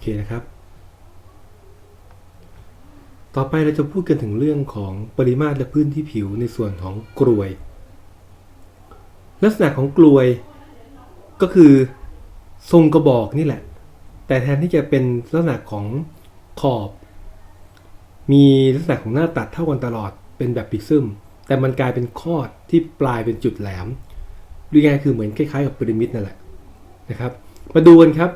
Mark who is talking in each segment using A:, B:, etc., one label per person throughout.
A: เคนะครับ ต่อไปเราจะพูดกันถึงเรื่องของปริมาตรและพื้นที่ผิวในส่วนของกลวย ลักษณะของกลวยก็คือทรงกระบอกนี่แหละ แต่แทนที่จะเป็นลักษณะของขอบ มีลักษณะของหน้าตัดเท่ากันตลอดเป็นแบบปิกซึมแต่มันกลายเป็นคอดที่ปลายเป็นจุดแหลมดูง่ายคือเหมือนคล้ายๆกับพีระมิดนั่นแหละนะครับ มาดูกันครับ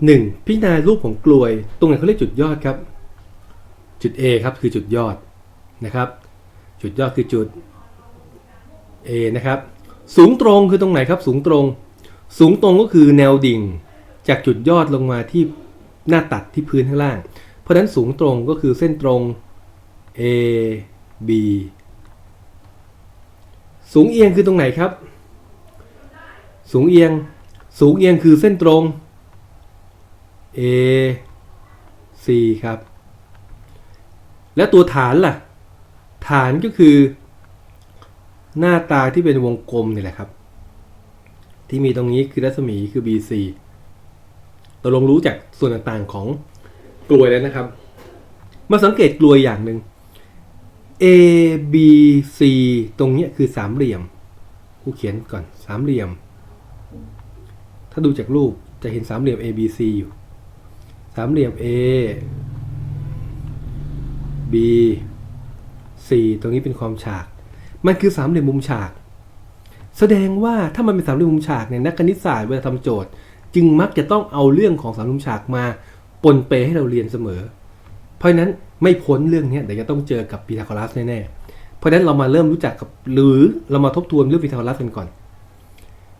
A: 1. พิจารณารูปของกลวย ตรงไหนเขาเรียกจุดยอดครับ จุด A ครับคือจุดยอดนะครับ จุดยอดคือจุด A นะครับ สูงตรงคือตรงไหนครับ สูงตรง สูงตรงก็คือแนวดิ่ง จากจุดยอดลงมาที่หน้าตัดที่พื้นข้างล่าง เพราะฉะนั้นสูงตรงก็คือเส้นตรง A B สูงเอียงคือตรงไหนครับ สูงเอียง สูงเอียงคือเส้นตรง A C ครับ แล้วตัวฐานล่ะ ฐานก็คือ หน้าตาที่เป็นวงกลมนี่แหละครับ ที่มีตรงนี้คือรัศมีคือ BC เราลงรู้จากส่วนต่างๆของกลวยแล้วนะครับ มาสังเกตกลวยอย่างหนึ่ง A B C ตรงเนี้ยคือสามเหลี่ยมกูเขียนก่อนสามเหลี่ยม ถ้าดูจากรูปจะเห็นสามเหลี่ยม A B C อยู่ สามเหลี่ยม A B C ตรงนี้เป็นความฉาก มันคือสามเหลี่ยมมุมฉาก แสดงว่าถ้ามันเป็นสามเหลี่ยมมุมฉากเนี่ยนักคณิตศาสตร์เวลาทำโจทย์ จึงมักจะต้องเอาเรื่องของสามเหลี่ยมมุมฉากมาปนเปให้เราเรียนเสมอ เพราะฉะนั้นไม่พ้นเรื่องนี้เดี๋ยวจะต้องเจอกับพีทาโกรัสแน่ๆ เพราะฉะนั้นเรามาเริ่มรู้จักกับหรือเรามาทบทวนเรื่องพีทาโกรัสกันก่อน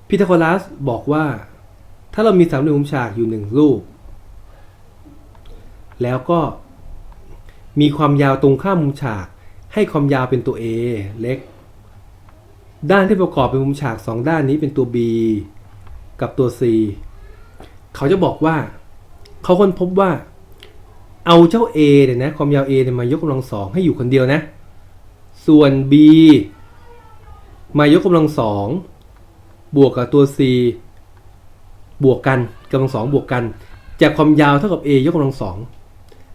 A: พีทาโกรัสบอกว่า ถ้าเรามีสามเหลี่ยมมุมฉากอยู่หนึ่งรูป แล้วก็มีความยาวตรงข้ามมุมฉาก ให้ความยาวเป็นตัว A เล็ก ด้านที่ประกอบเป็นมุมฉากสองด้านนี้เป็นตัว B กับตัว C เขาจะบอกว่า เขาค้นพบว่า เอาเจ้า A เนี่ยนะความยาว A เนี่ยมายกกำลังสองให้อยู่คนเดียวนะ ส่วน B มายกกำลังสองบวกกับตัว C บวกกันกำลังสองบวกกันจากความยาวเท่ากับ A ยกกำลังสอง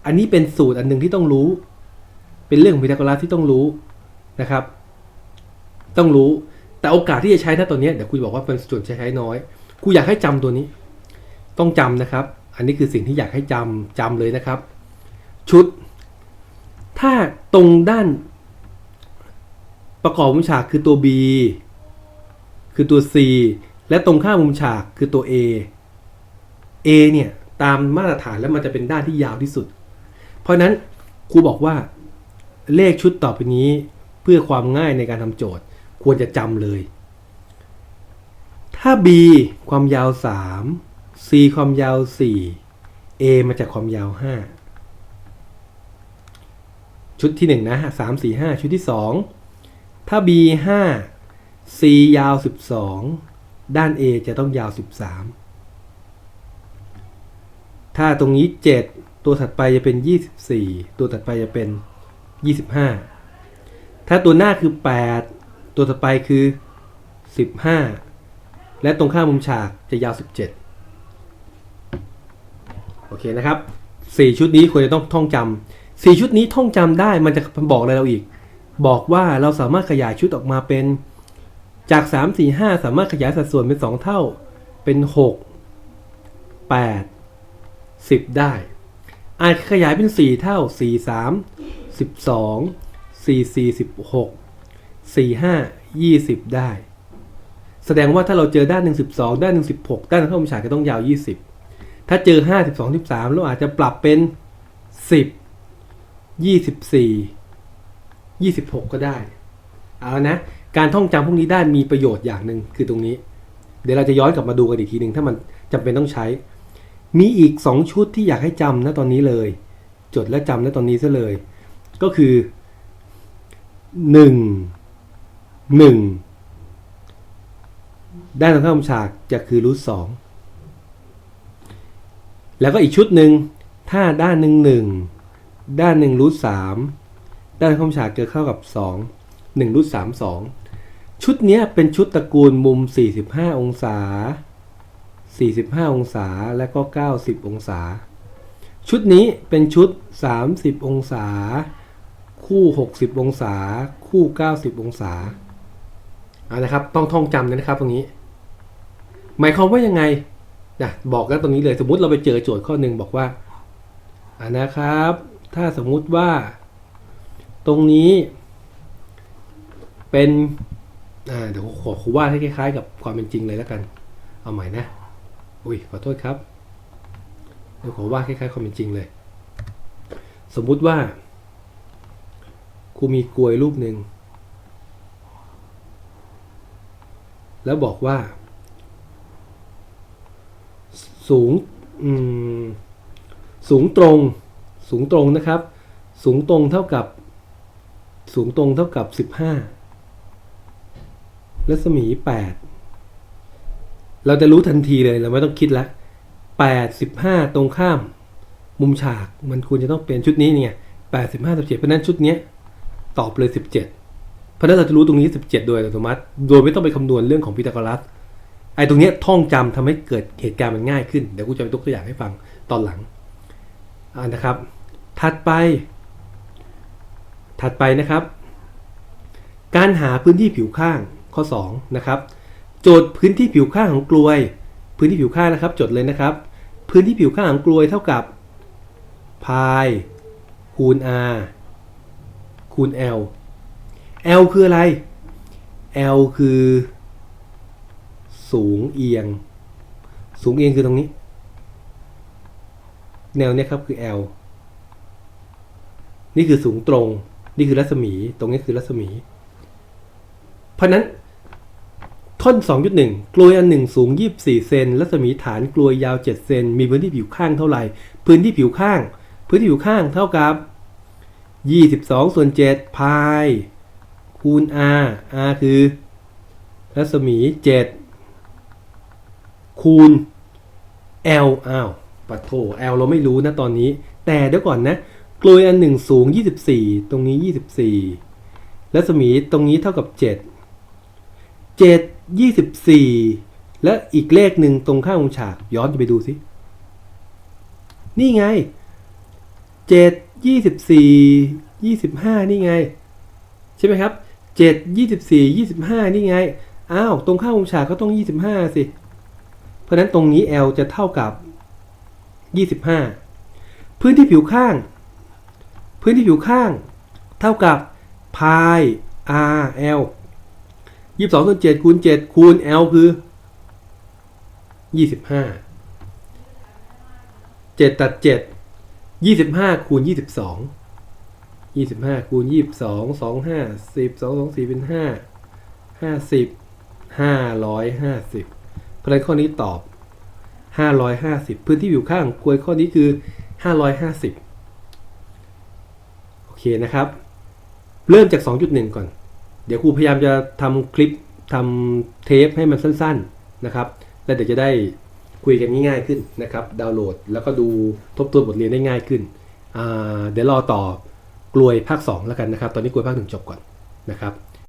A: อันนี้เป็นสูตรอันหนึ่งที่ต้องรู้ เป็นเรื่องของพีทาโกรัสที่ต้องรู้นะครับ ต้องรู้ แต่โอกาสที่จะใช้ถ้าตัวเนี้ยเดี๋ยวครูจะบอกว่าเป็นส่วนใช้ใช้น้อยครูอยากให้จำตัวนี้ ต้องจำนะครับ อันนี้คือสิ่งที่อยากให้จำจำเลยนะครับ ชุด ถ้าตรงด้าน ประกอบมุมฉากคือตัว B คือตัว C และตรงข้ามมุมฉากคือตัว A A เนี่ยตามมาตรฐานแล้วมันจะเป็นด้านที่ยาวที่สุด ราะนั้นครูบอกว่าเลขชุดต่อไปนี้เพื่อความง่ายในการทำโจทย์ควรจะจำเลย ถ้า B ความยาว 3 C ความยาว 4 A มาจากความยาว 5 ชุดที่ 1 นะ 3 4 5 ชุดที่ 2 ถ้า B 5 C ยาว 12 ด้าน A จะต้องยาว 13 ถ้าตรงนี้ 7 ตัวถัดไปจะเป็น 24 ตัวถัดไปจะเป็น 25 ถ้าตัวหน้าคือ 8 ตัวถัดไปคือ 15 และตรงข้ามมุมฉากจะยาว 17 โอเคนะครับ 4 ชุดนี้ควรจะต้องท่องจำ4ชุดนี้ท่องจำได้มันจะบอกอะไรเราอีก บอกว่าเราสามารถขยายชุดออกมาเป็นจาก 3 4 5 สามารถขยายสัดส่วนเป็น 2 เท่าเป็น 6 8 10 ได้ อาจขยายเป็น 4 เท่า 4 3 12 4 4 16 4 5 20 ได้ แสดงว่าถ้าเราเจอด้านหนึ่ง12 ด้านหนึ่ง16 ด้านข้ามุมฉากก็ต้องยาว 20 ถ้าเจอ 5 12 13 เราอาจจะปรับเป็น 10 24 26 ก็ได้ เอาละนะ การท่องจำพวกนี้ได้มีประโยชน์อย่างหนึ่งคือตรงนี้ เดี๋ยวเราจะย้อนกลับมาดูกันอีกทีหนึ่งถ้ามันจำเป็นต้องใช้ มีอีก 2 ชุดที่อยากให้จำนะตอนนี้เลย จดและจำนะตอนนี้ซะเลย ก็คือ 1 1 ด้านตรงข้ามฉากจะคือรูทสองแล้วก็อีกชุดหนึ่งถ้าด้านหนึ่งหนึ่งด้านหนึ่งรูทสามด้านข้ามฉากเกิดเข้ากับสองหนึ่งรูทสามสองชุดนี้เป็นชุดตระกูลมุม 45 องศา 45 องศาและก็ 90 องศา ชุดนี้เป็นชุด 30 องศา คู่ 60 องศา คู่ 90 องศาเอานะครับ ต้องท่องจำนะครับตรงนี้ หมายความว่ายังไงนะบอกกันตรงนี้เลยสมมุติเราไปเจอโจทย์ข้อหนึ่งบอกว่าอ่านะครับ ถ้าสมมุติว่า ตรงนี้ เป็นอ่าเดี๋ยวขอขอวาดให้คล้ายๆ กับความเป็นจริงเลยแล้วกัน เอาใหม่นะ อุ้ยขอโทษครับเดี๋ยวขอวาดคล้ายๆความเป็นจริงเลย สมมุติว่าครูมีกลวยรูปหนึ่งแล้วบอกว่า สูงสูงตรง สูงตรงนะครับ สูงตรงเท่ากับ สูงตรงเท่ากับสิบห้ารัศมีแปด เราจะรู้ทันทีเลยเราไม่ต้องคิดละแปดสิบห้าตรงข้าม มุมฉากมันควรจะต้องเป็นชุดนี้เนี่ยแปดสิบห้าสิบเจ็ดเพราะนั้นชุดเนี้ยตอบเลยสิบเจ็ดเพราะนั้นเราจะรู้ตรงนี้สิบเจ็ดโดยอัตโนมัติ โดยไม่ต้องไปคำนวณเรื่องของพีทาโกรัสไอ้ตรงเนี้ยท่องจำทำให้เกิดเหตุการณ์มันง่ายขึ้น เดี๋ยวกูจะไปยกตัวอย่างให้ฟังตอนหลังอ่านะครับ ถัดไป ถัดไปนะครับ การหาพื้นที่ผิวข้างข้อ 2 นะครับ โจทย์พื้นที่ผิวข้างของกลวย พื้นที่ผิวข้างนะครับ จดเลยนะครับ พื้นที่ผิวข้างของกลวยเท่ากับพายคูณ r คูณ l l คืออะไร l คือ สูงเอียง สูงเอียงคือตรงนี้ แนวเนี้ยครับคือ L นี่คือสูงตรง นี่คือรัศมี ตรงนี้คือรัศมี เพราะฉะนั้น ท่อน 2.1 กลวยอันหนึ่งสูง 24 เซนรัศมีฐานกลวยยาว 7 เซน มีพื้นที่ผิวข้างเท่าไหร่ พื้นที่ผิวข้าง พื้นที่ผิวข้างเท่ากับ 22 ส่วน 7 พาย คูณ r r คือ รัศมี 7 คูณ L อ้าวปัดโท L เราไม่รู้นะตอนนี้ แต่เดี๋ยวก่อนนะ กลวยอันหนึ่งสูง 24 ตรงนี้ 24 รัศมีตรงนี้เท่ากับ 7 7 24 และอีกเลขหนึ่งตรงข้างองฉาก ย้อนไปดูสิ นี่ไง 7 24 25 นี่ไง ใช่ไหมครับ 7 24 25 นี่ไง อ้าว ตรงข้างองฉากก็ต้อง 25 สิ เพราะฉะนั้นตรงนี้ L จะเท่ากับ 25 พื้นที่ผิวข้าง พื้นที่ผิวข้าง เท่ากับพา ยี่สิบสองคูณเจ็ดคูณเจ็ดคูณ L คือยี่สิบห้าเจ็ดตัดเจ็ดยี่สิบห้าคูณยี่สิบสองยี่สิบห้าคูณยี่สิบสองสองห้าสิบสองสองสี่เป็นห้าห้าสิบห้าร้อยห้าสิบเพราะฉะนั้นข้อนี้ตอบห้าร้อยห้าสิบพื้นที่อยู่ข้างกวยข้อนี้คือห้าร้อยห้าสิบโอเคนะครับ เริ่มจากสองจุดหนึ่งก่อน เดี๋ยวครูพยายามจะทำคลิปทำเทปให้มันสั้นๆนะครับ แล้วเดี๋ยวจะได้คุยกันง่ายๆขึ้นนะครับ ดาวน์โหลดแล้วก็ดูทบทวนบทเรียนได้ง่ายขึ้น เดี๋ยวรอต่อกลวยภาค2แล้วกันนะครับ ตอนนี้กลวยภาค1จบก่อนนะครับ